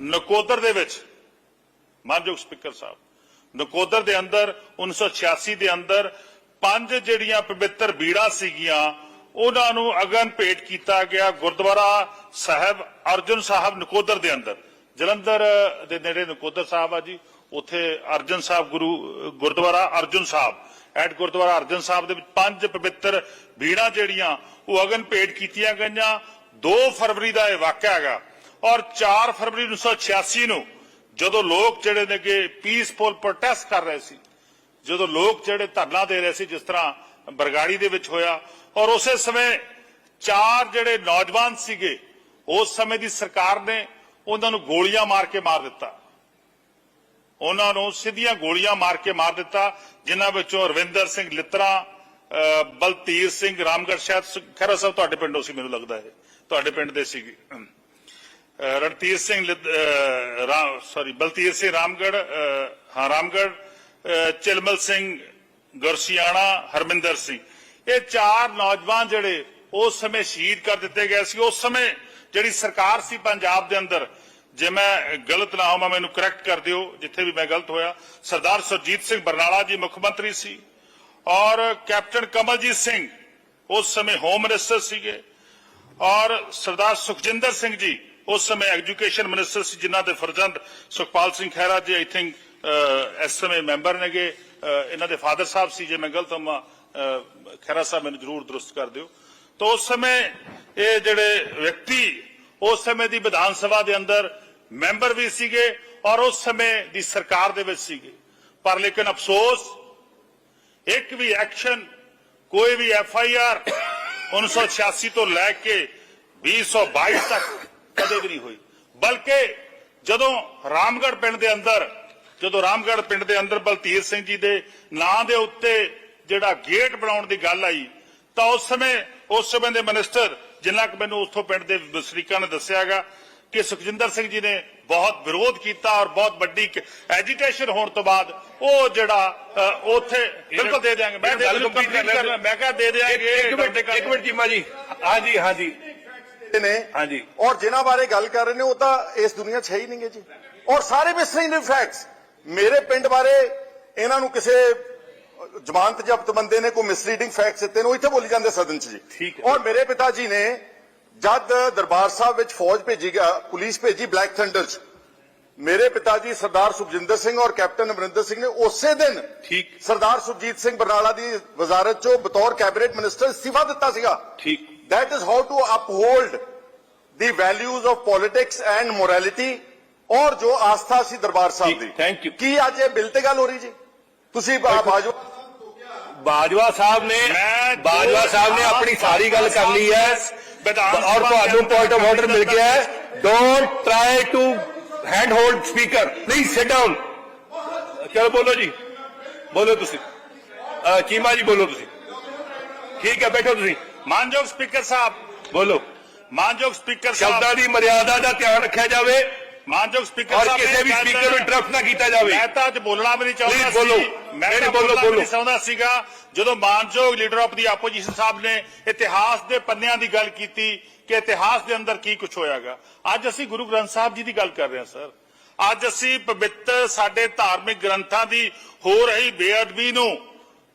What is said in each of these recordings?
ਨਕੋਦਰ ਦੇ ਵਿੱਚ, ਮਾਨਯੋਗ ਸਪੀਕਰ ਸਾਹਿਬ, ਨਕੋਦਰ ਦੇ ਅੰਦਰ 1986 ਦੇ ਅੰਦਰ ਪੰਜ ਜਿਹੜੀਆਂ ਪਵਿੱਤਰ ਬੀੜਾਂ ਸੀਗੀਆਂ, ਉਹਨਾਂ ਨੂੰ ਅਗਨ ਭੇਟ ਕੀਤਾ ਗਿਆ ਗੁਰਦੁਆਰਾ ਸਾਹਿਬ ਅਰਜਨ ਸਾਹਿਬ ਨਕੋਦਰ ਦੇ ਅੰਦਰ। ਜਲੰਧਰ ਦੇ ਨੇੜੇ ਨਕੋਦਰ ਸਾਹਿਬ ਆ ਜੀ, ਉੱਥੇ ਅਰਜਨ ਸਾਹਿਬ ਗੁਰੂ, ਗੁਰਦੁਆਰਾ ਅਰਜਨ ਸਾਹਿਬ, ਐਟ ਗੁਰਦੁਆਰਾ ਅਰਜਨ ਸਾਹਿਬ ਦੇ ਵਿੱਚ ਪੰਜ ਪਵਿੱਤਰ ਬੀੜਾਂ ਜਿਹੜੀਆਂ, ਉਹ ਅਗਨ ਭੇਟ ਕੀਤੀਆਂ ਗਈਆਂ। 2 ਫਰਵਰੀ ਦਾ ਇਹ ਵਾਕਿਆ ਹੈਗਾ। ਔਰ 4 ਫਰਵਰੀ 1986 ਨੂੰ ਜਦੋਂ ਲੋਕ ਜਿਹੜੇ ਨੇ ਕਿ ਪੀਸਫੁਲ ਪ੍ਰੋਟੈਸਟ ਕਰ ਰਹੇ ਸੀ, ਜਦੋਂ ਲੋਕ ਜਿਹੜੇ ਧਰਨਾ ਦੇ ਰਹੇ ਸੀ ਜਿਸ ਤਰ੍ਹਾਂ ਬਰਗਾੜੀ ਦੇ ਵਿੱਚ ਹੋਇਆ, ਔਰ ਉਸੇ ਸਮੇਂ ਚਾਰ ਜਿਹੜੇ ਨੌਜਵਾਨ ਸੀਗੇ, ਉਸ ਸਮੇਂ ਦੀ ਸਰਕਾਰ ਨੇ ਉਹਨਾਂ ਨੂੰ ਗੋਲੀਆਂ ਮਾਰ ਕੇ ਮਾਰ ਦਿੱਤਾ। ਉਹਨਾਂ ਨੂੰ ਸਿੱਧੀਆਂ ਗੋਲੀਆਂ ਮਾਰ ਕੇ ਮਾਰ ਦਿੱਤਾ, ਜਿਨ੍ਹਾਂ ਵਿੱਚੋਂ ਰਵਿੰਦਰ ਸਿੰਘ ਲਿੱਤਰਾ ਬਲਤੀਰ ਸਿੰਘ, ਰਾਮਗੜ੍ਹ ਸ਼ਾਇਦ ਸ- ਖਹਿਰਾ ਸਾਹਿਬ ਤੁਹਾਡੇ ਪਿੰਡੋਂ ਸੀ ਮੈਨੂੰ ਲੱਗਦਾ ਹੈ ਤੁਹਾਡੇ ਪਿੰਡ ਦੇ ਸੀਗੇ। ਅਹ, ਰਣਧੀਰ ਸਿੰਘ ਸੌਰੀ ਬਲਤੀਰ ਸਿੰਘ ਰਾਮਗੜ ਹਾਂ ਰਾਮਗੜ ਚਿਲਮਲ ਸਿੰਘ ਗੁਰਸਿਆਣਾ ਹਰਮਿੰਦਰ ਸਿੰਘ ਇਹ ਚਾਰ ਨੌਜਵਾਨ ਜਿਹੜੇ ਉਸ ਸਮੇਂ ਸ਼ਹੀਦ ਕਰ ਦਿੱਤੇ ਗਏ ਸੀ ਉਸ ਸਮੇਂ ਜਿਹੜੀ ਸਰਕਾਰ ਸੀ ਪੰਜਾਬ ਦੇ ਅੰਦਰ ਜੇ ਮੈਂ ਗਲਤ ਨਾ ਹੋਵਾਂ ਮੈਨੂੰ ਕਰੈਕਟ ਕਰ ਦਿਓ ਜਿੱਥੇ ਵੀ ਮੈਂ ਗਲਤ ਹੋਇਆ ਸਰਦਾਰ ਸੁਰਜੀਤ ਸਿੰਘ ਬਰਨਾਲਾ ਜੀ ਮੁੱਖ ਮੰਤਰੀ ਸੀ ਔਰ ਕੈਪਟਨ ਕਮਲਜੀਤ ਸਿੰਘ ਉਸ ਸਮੇਂ ਹੋਮ ਮਿਨਿਸਟਰ ਸੀਗੇ ਔਰ ਸਰਦਾਰ ਸੁਖਜਿੰਦਰ ਸਿੰਘ ਜੀ ਉਸ ਸਮੇਂ ਐਜੂਕੇਸ਼ਨ ਮਿਨਿਸਟਰ ਸੀ ਜਿਨ੍ਹਾਂ ਦੇ ਫਰਜ਼ੰਦ ਸੁਖਪਾਲ ਸਿੰਘ ਖਹਿਰਾ ਜੀ ਆਈ ਥਿੰਕ ਇਸ ਸਮੇਂ ਮੈਂਬਰ ਨੇਗੇ। ਅਹ, ਇਹਨਾਂ ਦੇ ਫਾਦਰ ਸਾਹਿਬ ਸੀ ਜੇ ਮੈਂ ਗਲਤ ਹਾਂ ਖਹਿਰਾ ਸਾਹਿਬ ਮੈਨੂੰ ਜ਼ਰੂਰ ਦਰੁਸਤ ਕਰ ਦਿਓ। ਤਾਂ ਉਸ ਸਮੇਂ ਇਹ ਜਿਹੜੇ ਵਿਅਕਤੀ ਉਸ ਸਮੇਂ ਦੀ ਵਿਧਾਨ ਸਭਾ ਦੇ ਅੰਦਰ ਮੈਂਬਰ ਵੀ ਸੀਗੇ ਔਰ ਉਸ ਸਮੇਂ ਦੀ ਸਰਕਾਰ ਦੇ ਵਿੱਚ ਸੀਗੇ। ਪਰ ਲੇਕਿਨ ਅਫਸੋਸ ਇੱਕ ਵੀ ਐਕਸ਼ਨ ਕੋਈ ਵੀ ਐਫ ਆਈ ਆਰ 1986 ਤੋਂ ਲੈ ਕੇ 2022 ਤੱਕ ਕਦੇ ਵੀ ਨਹੀਂ ਹੋਈ। ਬਲਕਿ ਜਦੋਂ ਰਾਮਗੜ੍ਹ ਪਿੰਡ ਦੇ ਅੰਦਰ ਜਦੋਂ ਰਾਮਗੜ੍ਹ ਪਿੰਡ ਦੇ ਅੰਦਰ ਬਲਤੀਰ ਸਿੰਘ ਜੀ ਦੇ ਨਾਂ ਦੇ ਉੱਤੇ ਜਿਹੜਾ ਗੇਟ ਬਣਾਉਣ ਦੀ ਗੱਲ ਆਈ ਤਾਂ ਉਸ ਸਮੇਂ ਉਸ ਸਮੇਂ ਦੇ ਮਿਨਿਸਟਰ ਜਿੰਨਾ ਕਿ ਮੈਨੂੰ ਉੱਥੋਂ ਪਿੰਡ ਦੇ ਵਸਨੀਕਾਂ ਨੇ ਦੱਸਿਆਗਾ ਕਿ ਸੁਖਜਿੰਦਰ ਸਿੰਘ ਜੀ ਨੇ ਬਹੁਤ ਵਿਰੋਧ ਕੀਤਾ ਔਰ ਬਹੁਤ ਵੱਡੀ ਐਜੀਟੇਸ਼ਨ ਹੋਣ ਤੋਂ ਬਾਅਦ ਉਹ ਜਿਹੜਾ ਉੱਥੇ ਬਿਲਕੁਲ ਦੇ ਦਿਆਂਗੇ। ਮੈਂ ਗੱਲ ਕੰਪਲੀਟ ਕਰ ਕਰਨਾ ਮੈਂ ਕਿਹਾ ਦੇ ਦਿਆਂਗੇ ਇੱਕ ਮਿੰਟ ਇੱਕ ਮਿੰਟ ਚੀਮਾ ਜੀ। ਹਾਂਜੀ ਹਾਂਜੀ ਨੇ। ਹਾਂਜੀ। ਔਰ ਜਿਨ੍ਹਾਂ ਬਾਰੇ ਗੱਲ ਕਰ ਰਹੇ ਨੇ ਉਹ ਤਾਂ ਇਸ ਦੁਨੀਆ 'ਚ ਹੈ ਹੀ ਨਹੀਂਗੇ ਜੀ। ਔਰ ਸਾਰੇ ਮਿਸਲਿੰਗ ਫੈਕਟਸ ਮੇਰੇ ਪਿੰਡ ਬਾਰੇ ਇਹਨਾਂ ਨੂੰ ਕਿਸੇ ਜ਼ਮਾਨਤ ਜ਼ਬਤ ਬੰਦੇ ਨੇ ਕੋਈ ਮਿਸਲੀਡਿੰਗ ਫੈਕਟਸ ਦਿੱਤੇ ਨੇ ਉਹ ਇੱਥੇ ਬੋਲੀ ਜਾਂਦੇ ਸਦਨ 'ਚ ਜੀ। ਠੀਕ ਹੈ। ਔਰ ਮੇਰੇ ਪਿਤਾ ਜੀ ਨੇ ਜਦ ਦਰਬਾਰ ਸਾਹਿਬ ਵਿੱਚ ਫੌਜ ਭੇਜੀ ਗਿਆ ਪੁਲਿਸ ਭੇਜੀ ਬਲੈਕ ਥੰਡਰ 'ਚ ਮੇਰੇ ਪਿਤਾ ਜੀ ਸਰਦਾਰ ਸੁਖਜਿੰਦਰ ਸਿੰਘ ਔਰ ਕੈਪਟਨ ਅਮਰਿੰਦਰ ਸਿੰਘ ਨੇ ਉਸੇ ਦਿਨ ਠੀਕ। ਸਰਦਾਰ ਸੁਰਜੀਤ ਸਿੰਘ ਬਰਨਾਲਾ ਦੀ ਵਜ਼ਾਰਤ 'ਚੋਂ ਬਤੌਰ ਕੈਬਨਿਟ ਮਿਨਿਸਟਰ ਇਸਤੀਫਾ ਦਿੱਤਾ ਸੀਗਾ। ਠੀਕ। That is how to uphold the values of politics and morality ਔਰ ਜੋ ਆਸਥਾ ਸੀ ਦਰਬਾਰ ਸਾਹਿਬ ਦੀ thank you. ਕੀ ਅੱਜ ਇਹ ਬਿੱਲ ਤੇ ਗੱਲ ਹੋ ਰਹੀ ਜੀ ਤੁਸੀਂ ਬਾਜਵਾ ਬਾਜਵਾ ਸਾਹਿਬ ਨੇ ਬਾਜਵਾ ਸਾਹਿਬ ਨੇ ਆਪਣੀ ਸਾਰੀ ਗੱਲ ਕਰ ਲਈ ਹੈ ਔਰ ਤੁਹਾਨੂੰ ਪੁਆਇੰਟ ਆਫ ਆਰਡਰ ਮਿਲ ਗਿਆ ਹੈ don't try to hand hold speaker please sit down ਚਲੋ ਬੋਲੋ ਜੀ ਬੋਲੋ ਤੁਸੀਂ ਚੀਮਾ ਜੀ ਬੋਲੋ ਤੁਸੀਂ ਠੀਕ ਹੈ ਬੈਠੋ ਤੁਸੀਂ ਮਾਨਯੋਗ ਸਪੀਕਰ ਸਾਹਿਬ ਬੋਲੋ। ਮਾਨਯੋਗ ਸਪੀਕਰ ਸਾਹਿਬ। ਸ਼ਬਦਾਂ ਦੀ ਮਰਿਆਦਾ ਦਾ ਧਿਆਨ ਰੱਖਿਆ ਜਾਵੇ ਮਾਨਯੋਗ ਸਪੀਕਰ ਸਾਹਿਬ ਕਿਸੇ ਵੀ ਸਪੀਕਰ ਨੂੰ ਇੰਟਰਪਟ ਨਾ ਕੀਤਾ ਜਾਵੇ। ਮੈਂ ਤਾਂ ਅੱਜ ਬੋਲਣਾ ਵੀ ਨਹੀਂ ਚਾਹੁੰਦਾ Please ਬੋਲੋ। ਮੈਂ ਤਾਂ ਬੋਲੋ, ਬੋਲਣਾ। ਨਹੀਂ ਚਾਹੁੰਦਾ ਸੀਗਾ। ਜਦੋਂ ਮਾਨਯੋਗ leader of the opposition sahib ਨੇ ਇਤਿਹਾਸ ਦੇ ਪੰਨਿਆਂ ਦੀ ਗੱਲ ਕੀਤੀ ਕਿ ਇਤਿਹਾਸ ਦੇ ਅੰਦਰ ਕੀ ਕੁਝ ਹੋਇਆਗਾ। ਅੱਜ ਅਸੀਂ ਗੁਰੂ ਗ੍ਰੰਥ ਸਾਹਿਬ ਜੀ ਦੀ ਗੱਲ ਕਰ ਰਹੇ ਹਾਂ ਸਰ। ਅੱਜ ਅਸੀਂ ਪਵਿੱਤਰ ਸਾਡੇ ਧਾਰਮਿਕ ਗ੍ਰੰਥਾਂ ਦੀ ਹੋ ਰਹੀ ਬੇਅਦਬੀ ਨੂੰ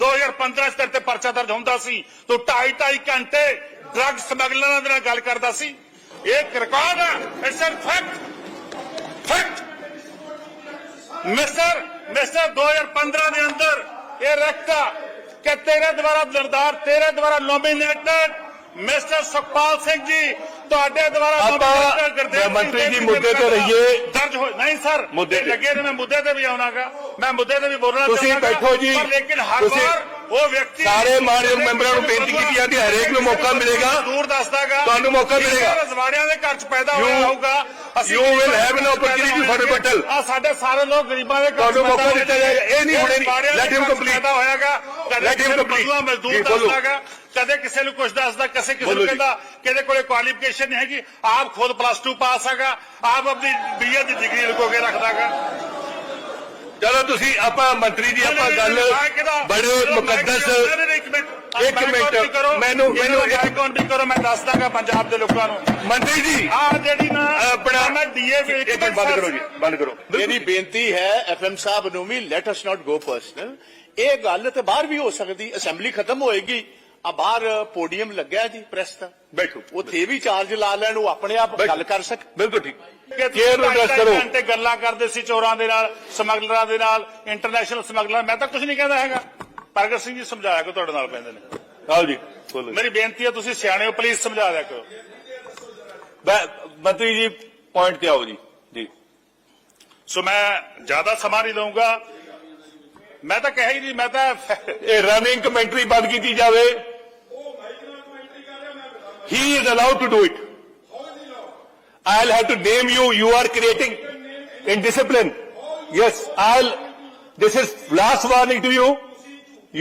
2015 ਚ ਤੇਰੇ ਤੇ ਪਰਚਾ ਦਰਜ ਹੁੰਦਾ ਸੀ। ਤੂੰ ਢਾਈ ਢਾਈ ਘੰਟੇ ਡਰੱਗ ਸਮਗਲਰਾਂ ਦੇ ਨਾਲ ਗੱਲ ਕਰਦਾ ਸੀ। ਇਹ ਇੱਕ ਰਿਕਾਰਡ ਹੈ ਇਟਸ ਐ ਫੈਕਟ ਫੈਕਟ ਮਿਸਟਰ ਮਿਸਟਰ 2015 ਦੇ ਅੰਦਰ ਇਹ ਰੱਖਤਾ ਕਿ ਤੇਰੇ ਦੁਆਰਾ ਨਿਰਧਾਰ ਤੇਰੇ ਦੁਆਰਾ ਨੋਮੀਨੇਟਡ ਮਿਸਟਰ ਸੁਖਪਾਲ ਸਿੰਘ ਜੀ ਤੁਹਾਡੇ ਦੁਆਰਾ ਆਪਾਂ ਗੁਰਦੇਵ ਮੰਤਰੀ ਜੀ ਮੁੱਦੇ ਤੇ ਰਹੀਏ। ਦਰਜ ਹੋ ਨਹੀਂ ਸਰ ਮੁੱਦੇ ਤੇ। ਲੱਗੇ ਤੇ ਮੈਂ ਮੁੱਦੇ ਤੇ ਵੀ ਆਉਣਾਗਾ ਮੈਂ ਮੁੱਦੇ ਤੇ ਵੀ ਬੋਲਣਾ ਤੁਸੀਂ। ਬੈਠੋ ਜੀ। ਪਰ ਲੇਕਿਨ ਹਰ ਵਾਰ ਉਹ ਵਿਅਕਤੀ ਸਾਰੇ ਮਾਨਯੋਗ ਮੈਂਬਰਾਂ ਨੂੰ ਬੇਨਤੀ ਕੀਤੀ ਜਾਂਦੀ ਹੈ, ਹਰੇਕ ਨੂੰ ਮੌਕਾ ਮਿਲੇਗਾ। ਦੂਰ ਦੱਸਦਾਗਾ ਤੁਹਾਨੂੰ ਮੌਕਾ ਮਿਲੇਗਾ। ਰਜਵਾੜਿਆਂ ਦੇ ਘਰ ਚ ਪੈਦਾ ਹੋਇਆ ਹੋਊਗਾ you will have an opportunity for rebuttal. ਆ ਸਾਡੇ ਸਾਰੇ ਲੋਕ ਗਰੀਬਾਂ ਦੇ ਘਰ ਤੁਹਾਨੂੰ ਮੌਕਾ ਦਿੱਤਾ ਜਾਏਗਾ। ਇਹ ਨਹੀਂ ਹੁਣੇ ਘਰ ਚ complete. ਪੈਦਾ ਹੋਇਆਗਾ ਨੂੰ complete. ਬਦੂਆ ਮਜ਼ਦੂਰ। ਦੱਸਦਾਗਾ ਕਦੇ ਕਿਸੇ ਨੂੰ ਕੁਝ ਦੱਸਦਾ ਕਿਸੇ ਕਿਸੇ ਨੂੰ। ਕਹਿੰਦਾ ਕਿਹਦੇ ਕੋਲੇ ਕੁਆਲੀਫਿਕੇਸ਼ਨ ਨਹੀਂ ਹੈਗੀ ਆਪ ਖੁਦ ਪਲੱਸ 2 ਪਾਸ ਹੈਗਾ ਆਪ ਆਪਣੀ ਬੀਏ ਦੀ ਡਿਗਰੀ ਲੁਕੋ ਕੇ ਰੱਖਦਾਗਾ ਚਲੋ ਤੁਸੀਂ ਆਪਾਂ ਮੰਤਰੀ ਜੀ ਆਪਾਂ ਗੱਲ ਬੜੇ ਮੁਕੱਦਸ ਇੱਕ ਮਿੰਟ ਇੱਕ ਮੈਨੂੰ- ਮੈਨੂੰ ਇੱਕ- ਕਾਉਂਟ ਕਰੋ ਮੈਂ ਦੱਸ ਦਾਂਗਾ ਪੰਜਾਬ ਦੇ ਲੋਕਾਂ ਨੂੰ। ਮੰਤਰੀ ਜੀ ਆਹ ਜਿਹੜੀ ਨਾ ਆਪਣਾ ਮੈਂ ਡੀਏ ਇੱਕ ਮਿੰਟ ਬੰਦ ਕਰੋ ਜੀ ਬੰਦ ਕਰੋ। ਮੇਰੀ ਬੇਨਤੀ ਹੈ ਐਫਐਮ ਸਾਹਿਬ ਨੂੰ ਵੀ ਲੈਟ ਅਸ ਨਾਟ ਗੋ ਪਰਸਨਲ ਇਹ ਗੱਲ ਤੇ ਬਾਹਰ ਵੀ ਹੋ ਸਕਦੀ ਅਸੈਂਬਲੀ ਖਤਮ ਹੋਏਗੀ। ਆ ਬਾਹਰ ਪੋਡੀਅਮ ਲੱਗਿਆ ਜੀ ਪ੍ਰੈਸ ਦਾ। ਬੈਠੋ ਉੱਥੇ ਵੀ ਚਾਰਜ ਲਾ ਲੈਣ ਉਹ ਆਪਣੇ ਆਪ। ਗੱਲ ਕਰ ਸਕ। ਬਿਲਕੁਲ ਠੀਕ। ਕੇਅਰ ਨੂੰ ਐਡਰੈਸ ਕਰੋ। ਘੰਟੇ ਗੱਲਾਂ ਕਰਦੇ ਸੀ ਚੋਰਾਂ ਦੇ ਨਾਲ ਸਮਗਲਰਾਂ ਦੇ ਨਾਲ ਇੰਟਰਨੈਸ਼ਨਲ ਸਮਗਲਰ ਮੈਂ ਤਾਂ ਕੁਝ ਨਹੀਂ ਕਹਿੰਦਾ ਹੈਗਾ। ਪ੍ਰਗਟ ਸਿੰਘ ਜੀ ਸਮਝਾਇਆ ਕੋ ਤੁਹਾਡੇ ਨਾਲ ਪੈਂਦੇ ਨੇ। ਆਓ ਜੀ। ਮੇਰੀ ਬੇਨਤੀ ਹੈ ਤੁਸੀਂ ਸਿਆਣੇ ਹੋ ਪਲੀਜ਼ ਸਮਝਾ ਦਿਆ ਕਰੋ। ਮੰਤਰੀ ਜੀ ਪੁਆਇੰਟ ਤੇ ਆਓ ਜੀ। ਜੀ। ਸੋ ਮੈਂ ਜ਼ਿਆਦਾ ਸਮਾਂ ਨਹੀਂ ਲਵਾਂਗਾ ਮੈਂ ਤਾਂ ਕਹਿ ਹੀ ਨਹੀਂ ਮੈਂ ਤਾਂ ਇਹ ਰਨਿੰਗ ਕਮੈਂਟਰੀ ਬੰਦ ਕੀਤੀ ਜਾਵੇ। he is allowed to do it i'll have to name you you are creating indiscipline yes i'll this is last warning to you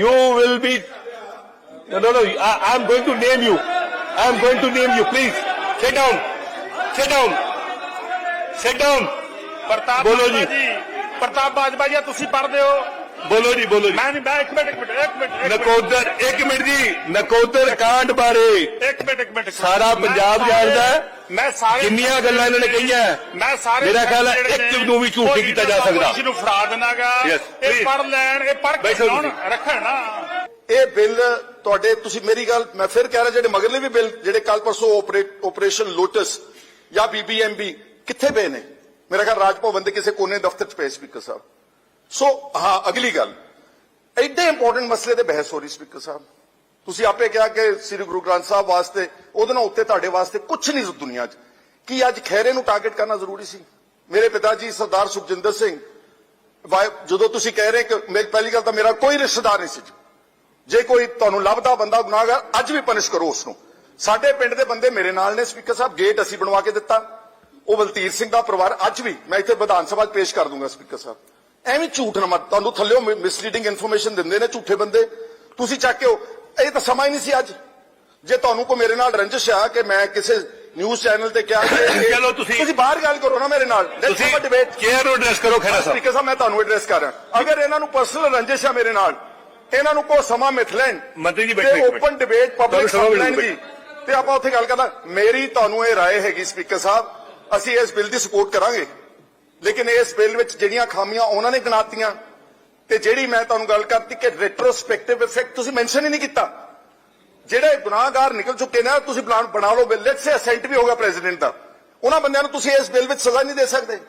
you will be no no no I, i'm going to name you i'm going to name you please sit down sit down sit down ਪ੍ਰਤਾਪ ਬੋਲੋ ਬਾਜਵਾ ਜੀ। ਪ੍ਰਤਾਪ ਬਾਜਵਾ ਜੀ ਤੁਸੀਂ ਪੜ੍ਹਦੇ ਹੋ ਬੋਲੋ ਜੀ ਬੋਲੋ ਜੀ ਮੈਂ ਨਹੀਂ ਮੈਂ ਇੱਕ ਮਿੰਟ ਇੱਕ ਮਿੰਟ ਇੱਕ ਨਕੋਦਰ ਇੱਕ ਮਿੰਟ ਜੀ ਨਕੋਦਰ ਕਾਂਡ ਬਾਰੇ ਇੱਕ ਮਿੰਟ ਇੱਕ ਮਿੰਟ ਸਾਰਾ ਪੰਜਾਬ ਜਾਣਦਾ। ਮੈਂ ਸਾਰੇ ਕਿੰਨੀਆਂ ਗੱਲਾਂ ਇਹਨਾਂ ਨੇ ਕਹੀਆਂ। ਮੈਂ ਸਾਰੇ ਮੇਰਾ ਖਿਆਲ ਹੈ ਇੱਕ ਨੇ, ਨੂੰ ਵੀ ਝੂਠ ਨਹੀਂ ਕੀਤਾ ਜਾ ਸਕਦਾ। ਕਿਸੇ ਨੂੰ ਫੜਾ ਦੇਣਾਗਾ ਇਹ. ਪੜ ਲੈਣ ਇਹ ਪੜ ਕੇ। ਰੱਖਣ ਨਾ ਇਹ ਬਿੱਲ ਤੁਹਾਡੇ ਤੁਸੀਂ ਮੇਰੀ ਗੱਲ ਮੈਂ ਫਿਰ ਕਹਿ ਰਿਹਾ ਜਿਹੜੇ ਮਗਰਲੇ ਵੀ ਬਿੱਲ ਜਿਹੜੇ ਕੱਲ ਪਰਸੋਂ ਆਪਰੇਸ਼ਨ ਲੋਟਸ ਜਾਂ ਬੀਬੀਐਮਬੀ ਕਿੱਥੇ ਪਏ ਨੇ ਮੇਰਾ ਖਿਆਲ ਰਾਜ ਭਵਨ ਦੇ ਕਿਸੇ ਕੋਨੇ ਦਫ਼ਤਰ 'ਚ ਪਏ ਸਪੀਕਰ ਸਾਹਿਬ ਸੋ ਹਾਂ, ਅਗਲੀ ਗੱਲ। ਐਡੇ ਇੰਪੋਰਟੈਂਟ ਮਸਲੇ ਤੇ ਬਹਿਸ ਹੋ ਰਹੀ ਸਪੀਕਰ ਸਾਹਿਬ। ਤੁਸੀਂ ਆਪੇ ਕਿਹਾ ਕਿ ਸ੍ਰੀ ਗੁਰੂ ਗ੍ਰੰਥ ਸਾਹਿਬ ਵਾਸਤੇ, ਉਹਦੇ ਨਾਲ ਉੱਤੇ ਤੁਹਾਡੇ ਵਾਸਤੇ ਕੁਝ ਨਹੀਂ ਇਸ ਦੁਨੀਆ 'ਚ। ਕੀ ਅੱਜ ਖੈਰੇ ਨੂੰ ਟਾਰਗੇਟ ਕਰਨਾ ਜ਼ਰੂਰੀ ਸੀ? ਮੇਰੇ ਪਿਤਾ ਜੀ ਸਰਦਾਰ ਸੁਖਜਿੰਦਰ ਸਿੰਘ ਵਾਹਿ- ਜਦੋਂ ਤੁਸੀਂ ਕਹਿ ਰਹੇ ਕਿ ਮੇਰੀ ਪਹਿਲੀ ਗੱਲ ਤਾਂ ਮੇਰਾ ਕੋਈ ਰਿਸ਼ਤੇਦਾਰ ਨਹੀਂ ਸੀ। ਜੀ। ਜੇ ਕੋਈ ਤੁਹਾਨੂੰ ਲੱਭਦਾ ਬੰਦਾ, ਗੁਨਾਹਗਰ, ਅੱਜ ਵੀ ਪਨਿਸ਼ ਕਰੋ ਉਸ ਨੂੰ ਸਾਡੇ ਪਿੰਡ ਦੇ ਬੰਦੇ ਮੇਰੇ ਨਾਲ ਨੇ ਸਪੀਕਰ ਸਾਹਿਬ ਗੇਟ ਅਸੀਂ ਬਣਵਾ ਕੇ ਦਿੱਤਾ। ਉਹ ਬਲਤੀਰ ਸਿੰਘ ਦਾ ਪਰਿਵਾਰ ਅੱਜ ਵੀ, ਮੈਂ ਇੱਥੇ ਵਿਧਾਨ ਸਭਾ 'ਚ ਪੇਸ਼ ਕਰ ਦੂੰਗਾ ਸਪੀਕਰ ਸਾਹਿਬ। ਐਵੇਂ ਝੂਠ ਨਾ ਮਤ ਤੁਹਾਨੂੰ ਥੱਲਿਓ ਮਿਸਲੀਡਿੰਗ ਇਨਫੋਰਮੇਸ਼ਨ ਦਿੰਦੇ ਨੇ ਝੂਠੇ ਬੰਦੇ। ਤੁਸੀਂ ਚੱਕ ਕੇ ਉਹ- ਇਹ ਤਾਂ ਸਮਾਂ ਹੀ ਨਹੀਂ ਸੀ ਅੱਜ। ਜੇ ਤੁਹਾਨੂੰ ਕੋ ਮੇਰੇ ਨਾਲ ਰੰਜਿਸ਼ ਆ ਕਿ ਮੈਂ ਕਿਸੇ ਨਿਊਜ਼ ਚੈਨਲ ਤੇ ਕਿਹਾ ਕਿ ਚਲੋ ਤੁਸੀਂ- ਤੁਸੀਂ ਬਾਹਰ ਗੱਲ ਕਰੋ ਨਾ ਮੇਰੇ ਨਾਲ। ਤੁਸੀਂ ਡਿਬੇਟ ਚੇਅਰ ਨੂੰ ਐਡਰੈਸ ਕਰੋ ਖੈਰਾ ਸਾਹਿਬ। ਸਾਹਿਬ ਮੈਂ ਤੁਹਾਨੂੰ ਐਡਰੈਸ ਕਰ ਰਿਹਾ। ਅਗਰ ਇਹਨਾਂ ਨੂੰ ਪਰਸਨਲ ਰੰਜਿਸ਼ ਆ ਮੇਰੇ ਨਾਲ ਇਹਨਾਂ ਨੂੰ ਕੋ ਸਮਾਂ ਮਿਥ ਲੈਣ ਮੰਤਰੀ ਜੀ ਬੈਠੋ। ਓਪਨ ਡਿਬੇਟ ਪਬਲਿਕ ਲੈਣ ਦੀ ਤੇ ਆਪਾਂ ਉੱਥੇ ਗੱਲ ਕਰਦਾ ਮੇਰੀ ਤੁਹਾਨੂੰ ਇਹ ਰਾਏ ਹੈਗੀ ਸਪੀਕਰ ਸਾਹਿਬ। ਅਸੀਂ ਇਸ ਬਿੱਲ ਦੀ ਸਪੋਰਟ ਕਰਾਂਗੇ। ਲੇਕਿਨ ਇਸ ਬਿੱਲ ਵਿੱਚ ਜਿਹੜੀਆਂ ਖਾਮੀਆਂ ਉਹਨਾਂ ਨੇ ਗਿਣਾਤੀਆਂ। ਤੇ ਜਿਹੜੀ ਮੈਂ ਤੁਹਾਨੂੰ ਗੱਲ ਕਰਤੀ ਕਿ ਰੈਟਰੋਸਪੈਕਟਿਵ ਇਫੈਕਟ ਤੁਸੀਂ ਮੈਂਸ਼ਨ ਹੀ ਨਹੀਂ ਕੀਤਾ। ਜਿਹੜੇ ਗੁਨਾਹਗਾਰ ਨਿਕਲ ਚੁੱਕੇ ਨੇ, ਤੁਸੀਂ ਪਲਾਨ ਬਣਾ ਲਓ ਬਿੱਲ ਲੈਟਸ ਸੇ ਅਸੈਂਟ ਵੀ ਹੋਗਾ ਪ੍ਰੈਜ਼ੀਡੈਂਟ ਦਾ। ਉਹਨਾਂ ਬੰਦਿਆਂ ਨੂੰ ਤੁਸੀਂ ਇਸ ਬਿੱਲ ਵਿੱਚ ਸਜ਼ਾ ਨਹੀਂ ਦੇ ਸਕਦੇ।